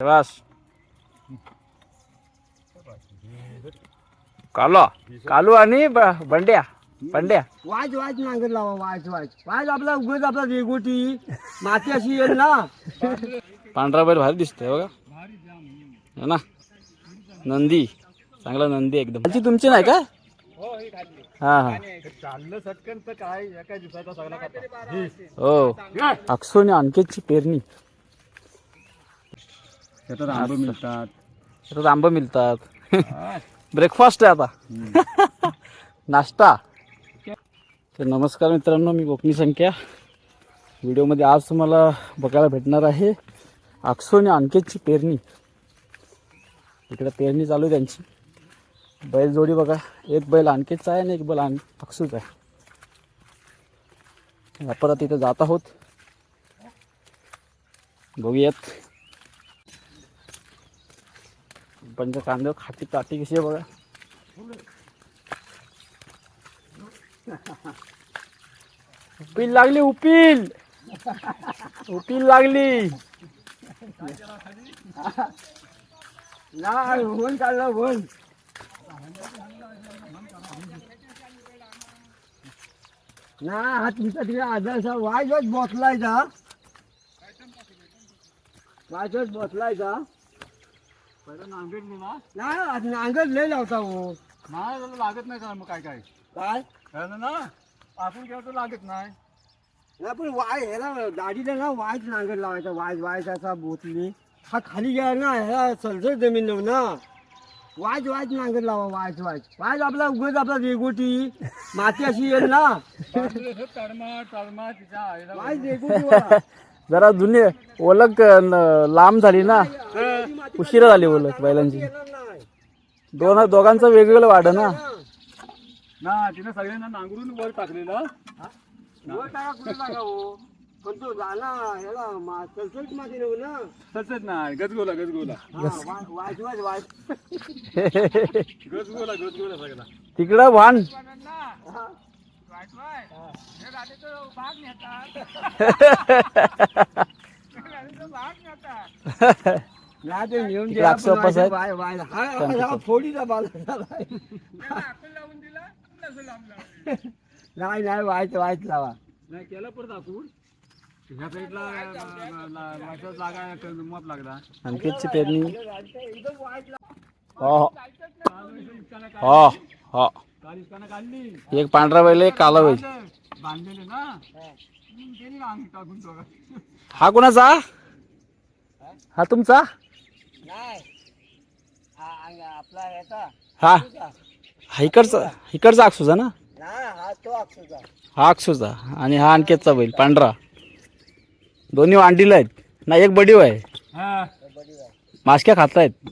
बस कालो कालू आणि ब- बंड्या बंड्या वाज वाज नांगर लावा वाज वाज. वाज आपला उगत आपला रेगोटी माती अशी येईल ना. पांढरा बैल भारी दिसतोय बघा. है ना. नंदी. चांगला नंदी एकदम. तुमची नाही का? हा हा. चाललं सटकन तर काय एका दिवसाचा सगळा हो. अक्षोने आणखीची पेरणी. त्याच्यात आंबे मिळतात. त्याच्यात आंबे मिळतात. ब्रेकफास्ट आहे आता. नाश्ता. तर नमस्कार मित्रांनो मी गोपनी संख्या. व्हिडिओमध्ये आज तुम्हाला बघायला भेटणार आहे अक्षोने आणखीची पेरणी. इकडे पेरणी चालू आहे त्यांची. बैल जोडी बघा. एक बैल आणखीचा आहे आणि एक बैल आण अक्षूच आहे. आपण तिथे जात आहोत. बघूयात. पंच कांदे खाती काठी कशी आहे बघा. उपील लागली उपील. उपील लागली. नाही होऊन काढला होऊन ना हा तुमचा तिकडे आजारचा वाजच बसलायचा वाजच बसलायचा नाही नांगर लय लावता हो. नाही लागत नाही का मग काय काय. काय? ना आपण केलं तर लागत नाही. नाही पण वाय ह्याला दाढीला ना वायच नांगर लावायचा वाय वायच असा बोतली. हा खाली गेला ना ह्याला सलसल जमीन नव ना. वाज वाज नांगर लावा वाज वाज वाज आपला उगत आपला रेगोटी. माती अशी येईल ना. तिच्या आईला वाज रेगोटी. जरा जुनी ओळख न- लांब झाली ना. उशिरा झाली ओळख बैलांची. दोन दोघांचं वेगवेगळं वाढ ना. ना तिने सगळ्यांना नांगरून वर टाकलेलं. वर टाका कुठे टाका हो? पण तो झाला ह्याला मा- सलसलीत माती नव ना. तसंच नाही गजगोला गजगोला. हा, वा- वाज वाज वाज. गजगोला गजगोला सगळा. तिकडं भान ना ते नाही नाही वाईट वाईट लावा. नाही केलं परत ह्या लागा मत लागला. आणखीची पेरणी. हो. हो हो. एक पांढरा बैल एक काला बैल. हा कोणाचा? हा तुमचा? हा इकडचा इकडचा ना? हा हा अक्षूचा आणि हा आणखीचा बैल पांढरा. दोन्ही वांडीला आहेत. ना एक बडीव आहे. हा. मासक्या खातायत.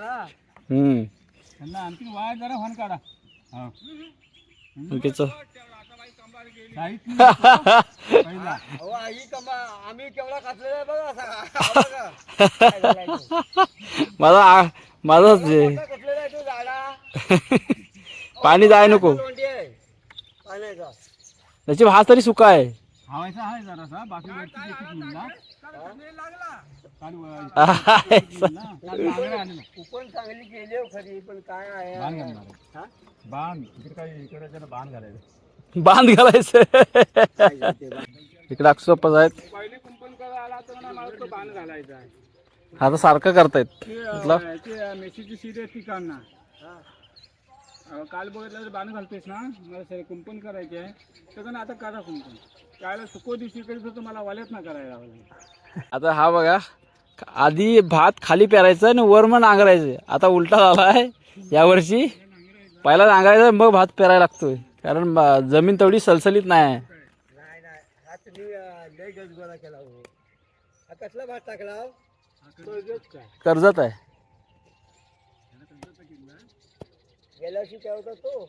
ना. हम्म. आणखी वाय जरा फन काढा. आ- माझाच पाणी जाय नको. त्याची भास तरी सुका आहे. हवायचा जरासा बाकी चांगली केली हो खरी पण काय आहे. हा? बाण इकडे काही इकडे बाण घालायचं. बांध घालायचं. इकडे अक्षोपच आहेत. पहिले कुंपण करायला आला तर मला मला तो बाण घालायचा आहे आता सारखं करतायत. ते, म्हटलं? अं, ते, अं, मेथीची सीड आहे ती काढणार हा. अं, काल बघितलं तर बाण घालतेस ना? मला सर कुंपण करायचे आहे. तर का आता करा कुंपण. त्यावेळेला सुको दिवशी करीत होतो मला वाल्यात ना करायला लावलं आता हा बघा आधी भात खाली पेरायचं आणि वर मग नांगरायचं. आता उलटा झाला आहे यावर्षी पहिला नांगरायचा मग भात पेरायला लागतोय. कारण बा- जमीन तेवढी सलसलीत नाही. आहे नाही नाही. हा तुम्ही अं, लय गजगोळा केला हो. हा कसला भात टाकला? हो? कर्जत आहे. गेल्या वर्षी काय होता तो?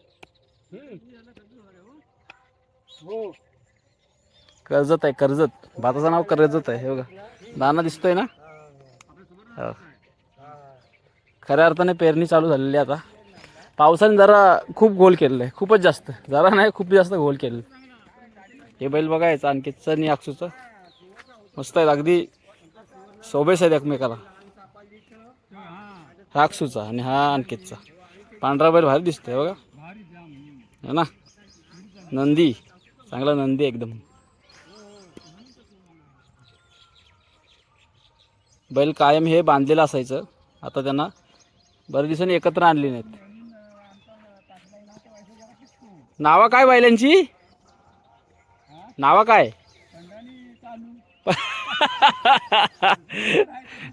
हो. कर्जत आहे कर्जत. भाताचं नाव कर्जत आहे हे बघा. दाना दिसतोय ना? हा, हो. हा. खऱ्या अर्थाने पेरणी चालू झालेली आहे आता. पावसाने जरा खूप गोल केलेलं आहे. खूपच जास्त. जरा नाही खूप जास्त गोल केलेलं हे बैल बघायचं आणखीचं आणि अक्षूचं. मस्त आहेत अगदी सोबेस आहेत एकमेकाला. हा अक्षूचा आणि हा आणखीचा पांढरा बैल भारी दिसतोय बघा. है ना? नंदी. चांगला नंदी एकदम. बैल कायम हे बांधलेलं असायचं. आता त्यांना बऱ्याच दिवसांनी एकत्र आणले नाहीत. नावा काय बैलांची नावा काय?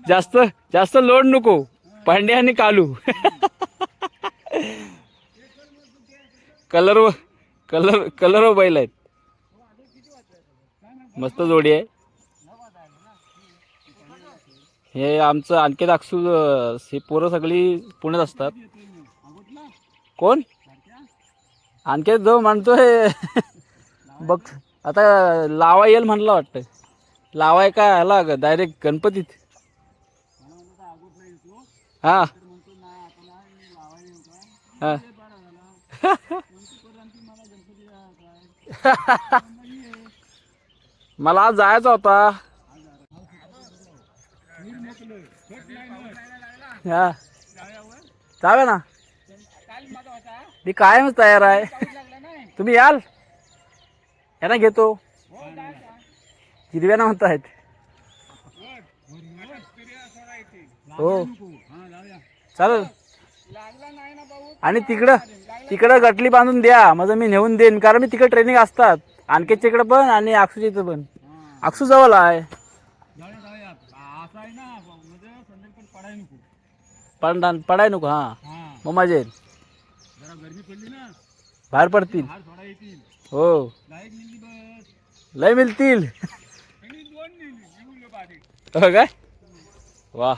जास्त जास्त लोड नको. पांडे आणि कालू. कलर कलर कलर बैल आहेत. मस्त जोडी आहे. हे आमचं आणखी दाखसू ही पोरं सगळी पुण्यात असतात. कोण? आणखी जो म्हणतोय बघ आता लावा येईल म्हणलं वाटतं लावाय का ह्याला डायरेक्ट गणपतीत. हा. हा. मला आज जायचा होता. हा. जाऊया ना. मी कायमच तयार आहे. तुम्ही याल? यांना घेतो. हिरव्याना म्हणतायत. हो. चालेल. आणि तिकडं तिकडं गटली बांधून द्या. माझं मी नेऊन देईन. कारण मी तिकडे ट्रेनिंग असतात. आणखीच्या इकडं पण आणि अक्षूच्या इथं पण. अक्षू जवळ आहे. म्हणजे पडाय नको. पण पडाय नको हा. मग मजा येईल. गरमी पडली ना. बाहेर पडतील. हार सोडा येतील. हो. लाइट मिळली बस. लय मिळतील. आणि दोन मिळली येऊन बारीक हो काय? वा.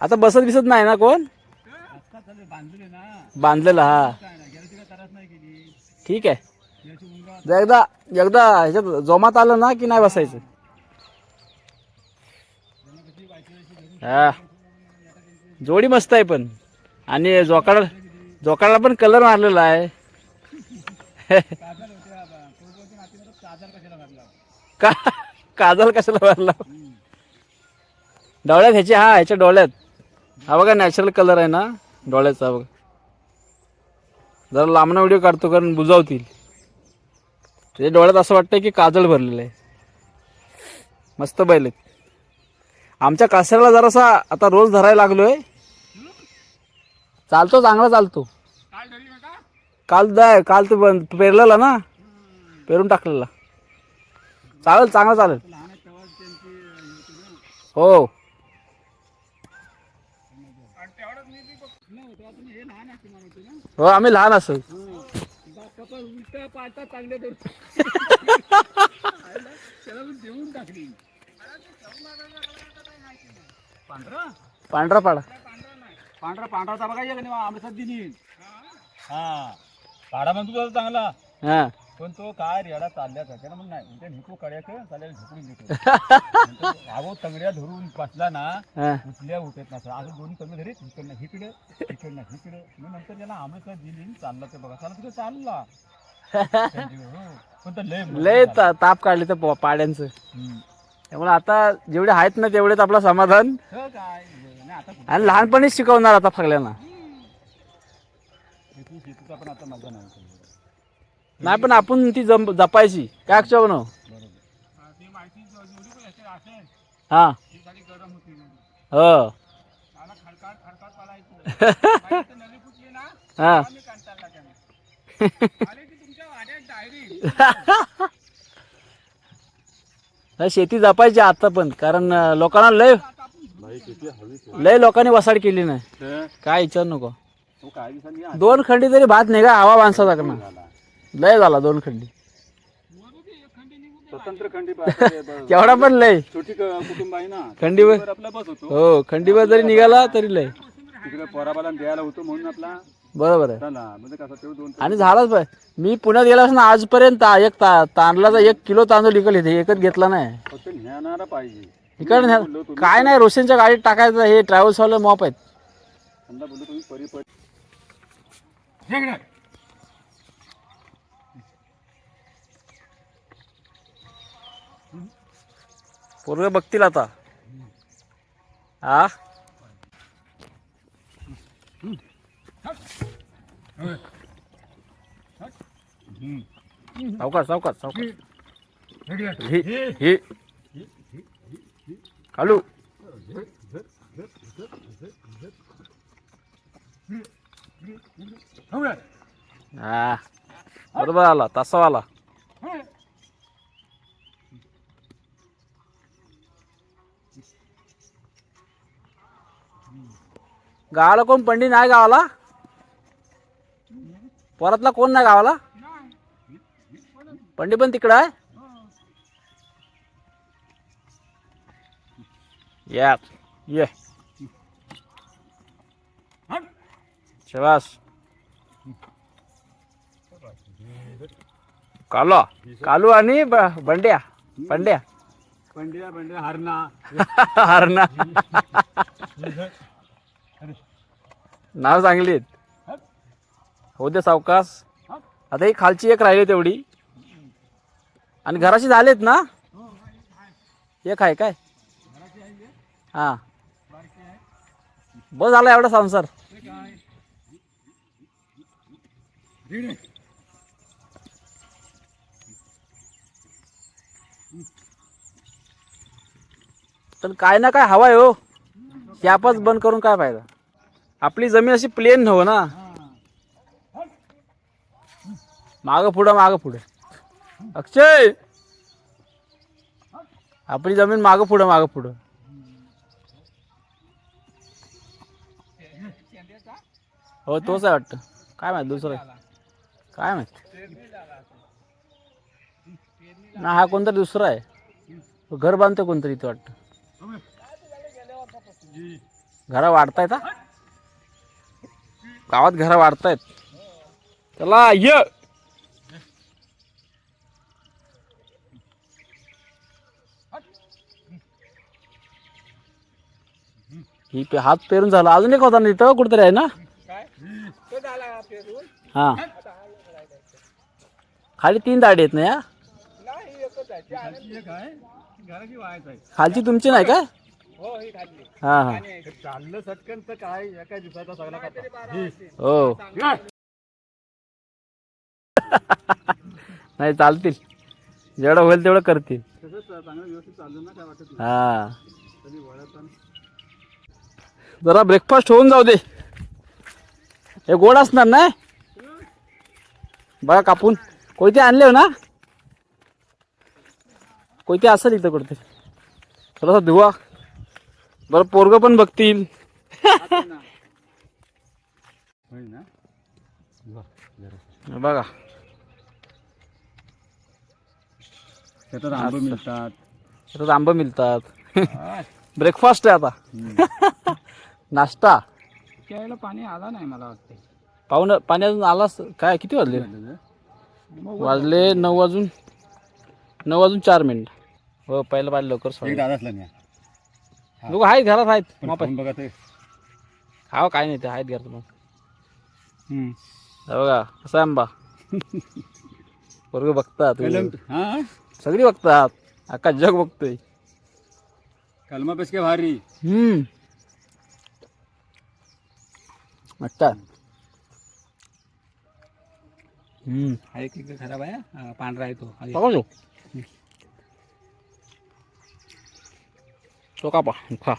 आता बसत बिसत नाही ना कोण? रस्ता चालू बांधले ना. बांधलेला हा. काय ना गेल्या तिला त्रास नाही केली. ठीक आहे. याची मुलगा जर एकदा एकदा ह्याच्यात जोमात आलं ना की नाही बसायचं? हा. जोडी मस्त आहे पण. आणि जोकाड जोकाडला पण कलर मारलेला आहे. का काजल कशाला मारला? डोळ्यात ह्याचे हा ह्याच्या डोळ्यात. हा बघा नॅचरल कलर आहे ना डोळ्याचा बघा. जरा लांबना व्हिडिओ काढतो कारण बुजावतील. त्याच्या डोळ्यात असं वाटतं की काजल भरलेलं आहे. मस्त बैल आहेत. आमच्या कासऱ्याला जरासा आता रोज धरायला लागलो आहे चालतो चांगला चालतो. काल जाय काल तू बंद पेरलेला ना? पेरून टाकलेला. चालेल चांगलं चालेल. हो. हो आम्ही लहान असू देऊन पांढरा? पांढरा पाडा. पांढरा पांढराचा बघायचा का नाही आमचा दिनी हा. पाडा म्हणतो तुझा चांगला. हा. पण तो काय रेडा चालल्या त्याच्यानं मग नाही. उलट्या ढिकू कड्या कर चालेल झुकून देतो अगो तंगड्या धरून बसला ना उठल्या उठत नसं असं दोन्ही तंगड धरीत इकडनं इकडं इकडनं इकडं मग नंतर त्याला आमचा दिली चालला ते बघा. चालला तिकडे चालला. हो. पण तो लय लय ताप काढले पा- पाड्यांचं. हम्म. त्यामुळे आता जेवढे आहेत ना तेवढेच आपलं समाधान. हो आणि लहानपणीच शिकवणार आता फगल्यांना नाही पण आपण ती जम जपायची. काय असेल हा. हो. त्याला नाही, शेती जपायची आता पण कारण अं, लोकांना लय लय लोकांनी वसाड केली नाही. काय विचार नको. दोन खंडी तरी भात निघा का हवा माणसाचा ना लय झाला दोन खंडी. स्वतंत्र खंडी तेवढा पण लय. छोटी कुटुंब आहे ना खंडीवर आपला बस होतो हो खंडीवर जरी निघाला तरी लय. तिकडे पोराबाला द्यायला होतो म्हणून आपला बरोबर आहे. आणि झालाच पाहिजे मी पुण्यात गेला असं आजपर्यंत एक ता तांदळाचा एक किलो तांदूळ इकल इथे एकच घेतला नाही. पाहिजे. इकडे काय नाही रोशनच्या गाडीत टाकायचं हे ट्रॅव्हल्सवाले मॉप आहेत. पोरग बघतील आता. हा सावकाश सावकाश सावकाश. हे हे. कालू. हा. बरोबर आला तसा आला. गावाला कोण पंडित नाही गावाला? परतला कोण नाही गावाला? पंडित पण तिकडं आहे? या ये. शबास. कालो कालू आणि बंड्या. बंड्या. पंडिया पंडिया हरणा. हरणा. नाव चांगली आहेत हो दे सावकाश. आता ही खालची एक राहिली तेवढी. आणि घराशी झालेत ना? एक आहे काय? हा. बस झाला एवढा संसार. पण काय ना काय हवाय हो. शापच बंद करून काय फायदा? आपली जमीन अशी प्लेन नव्ह हो ना? माग पुढं माग पुढे. अक्षय! आपली जमीन माग पुढं माग पुढं. हो तोच आहे वाटतं. काय माहीत दुसरं काय माहीत? ना हा कोणतरी दुसरा आहे? घर बांधतो कोणतरी इथे वाटतं. घरा वाढतायत गावात घरा वाढतायत. चला ये! ही पे हात पेरून झाला. अजून एक होता ना इथं? कुठतरी आहे ना? हा खाली तीन दाढी आहेत ना या? नाही एकच आहे. ती खालची तुमची नाही काय हो ही खाल्ली हा हा. चाललं सटकन तर काय एका दिवसाचा सगळा हो. नाही चालतील. जेवढं होईल तेवढं करतील. हा. कधी वळत जरा ब्रेकफास्ट होऊन जाऊ दे. हे गोड असणार नाही बघा कापून. कोयते आणले हो ना? कोयते असेल इथं कुठते थोडासा धुवा. बरं पोरग पण बघतील. ना बघा. त्याच्यात आंब मिळतात. त्याच्यात आंबं मिळतात. ब्रेकफास्ट आहे आता. नाश्ता? त्यावेळेला पाणी आला नाही मला वाटते पाहुणं पाणी अजून आलाच काय किती वाजले? वाजले नऊ वाजून नऊ वाजून चार मिनिट. हो पहिलं पाहिलं लवकर सोडा. दादाचला मी लोक आहेत घरात आहेत. मग बघा ते. खाव काय नाही ते आहेत घरात मग. हे बघा कसा आहे आंबा? पोरग बघतात. हा? सगळी बघतात. अख्खा जग बघतोय. कलमा पेस के भारी. हम्म. मस्त आहे. हम्म हा एक एक खराब आहे हा, पांढरा आहे तो बघा तो. तो कापा खा.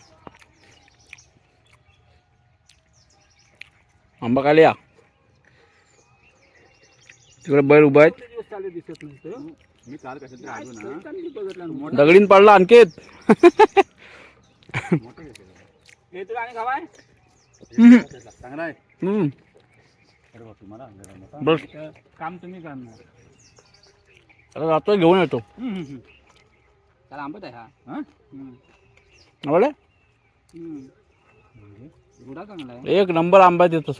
आंबा खाली या. तिकडे बैल उभा आहेत. दिसत नाही मी काल कशात आलो ना. बघितलं दगडीन पडला आणखीत हे तुला आणि खावाय. हम्म. चांगला आहे हम्म. अरे. बस. तर काम तुम्ही करणार आता घेऊन येतो. त्याला आंबट आहे हा हा आवडले? गुडा चांगला आहे एक नंबर आंबा देतो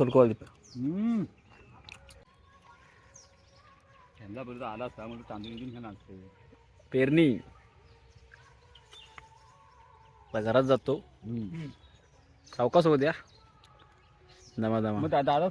आला असता म्हणजे तांदूळ घेऊन घ्या लागते पेरणी. घरात जातो. सावकाश होऊ द्या. দামা দামা দাদা